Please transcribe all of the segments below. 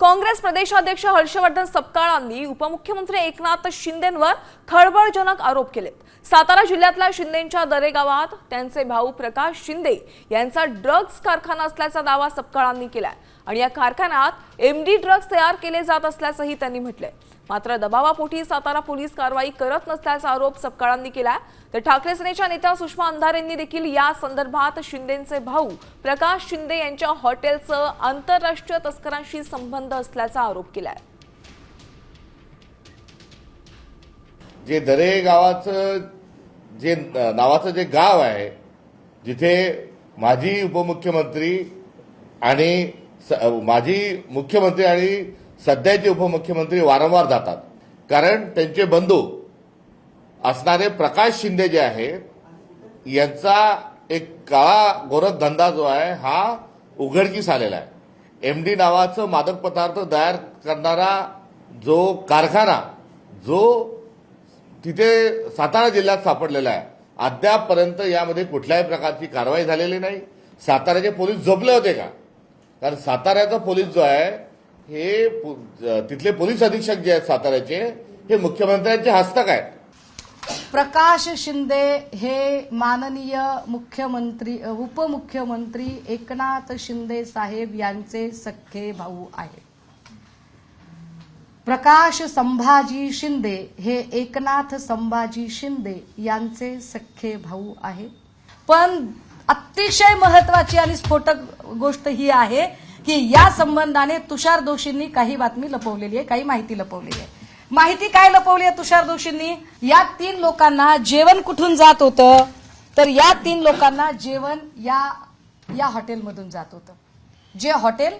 काँग्रेस प्रदेशाध्यक्ष हर्षवर्धन सपकाळांनी उपमुख्यमंत्री एकनाथ शिंदेंवर खळबळजनक आरोप केलेत. सातारा जिल्ह्यातल्या शिंदेच्या दरे गावात त्यांचे भाऊ प्रकाश शिंदे यांचा ड्रग्ज कारखाना असल्याचा दावा सपकाळांनी केलाय आणि या कारखान्यात एमडी ड्रग्ज तयार केले जात असल्याचंही त्यांनी म्हटलंय. मात्र दबावापोटी सातारा पोलीस कारवाई करत नसल्याचा आरोप सपकाळांनी केलाय. तर ठाकरे सेनेच्या नेत्या सुषमा अंधारेंनी देखील या संदर्भात शिंदेचे भाऊ प्रकाश शिंदे यांच्या हॉटेलचं आंतरराष्ट्रीय तस्करांशी संबंध असल्याचा आरोप केलाय. जे दरे गावाचं जे नावाचं जे गाव आहे जिथे माजी उपमुख्यमंत्री आणि स- माजी मुख्यमंत्री आणि सध्याचे उपमुख्यमंत्री वारंवार जातात. कारण त्यांचे बंधू असणारे प्रकाश शिंदे जे आहेत यांचा एक काळा गोरखधंदा जो आहे हा उघडकीस आलेला आहे. एम डी नावाचं मादक पदार्थ तयार करणारा जो कारखाना जो तिथे सातारा जिल्ह्यात सापडलेला आहे अद्यापपर्यंत यामध्ये कुठल्याही प्रकारची कारवाई झालेली नाही. साताऱ्याचे पोलीस झोपले होते का? कारण साताऱ्याचा पोलीस जो आहे हे तिथले पोलीस अधीक्षक जे आहेत साताऱ्याचे हे मुख्यमंत्र्यांचे हस्तक आहेत. प्रकाश शिंदे हे माननीय मुख्यमंत्री उपमुख्यमंत्री एकनाथ शिंदे साहेब यांचे सख्खे भाऊ आहेत. प्रकाश संभाजी शिंदे हे एकनाथ संभाजी शिंदे यांचे सख्खे भाऊ आहेत. पण अतिशय महत्वाची आणि स्फोटक गोष्ट ही आहे की या संबंधाने तुषार दोषींनी काही बातमी लपवलेली आहे काही माहिती लपवलेली आहे. माहिती काय लपवली आहे तुषार जोशींनी? या तीन लोकांना जेवण कुठून जात होतं? तर या तीन लोकांना जेवण या या हॉटेलमधून जात होतं. जे हॉटेल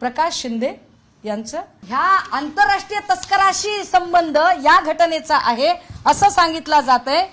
प्रकाश शिंदे यांचं. ह्या आंतरराष्ट्रीय तस्कराशी संबंध या घटनेचा आहे असं सांगितलं जात आहे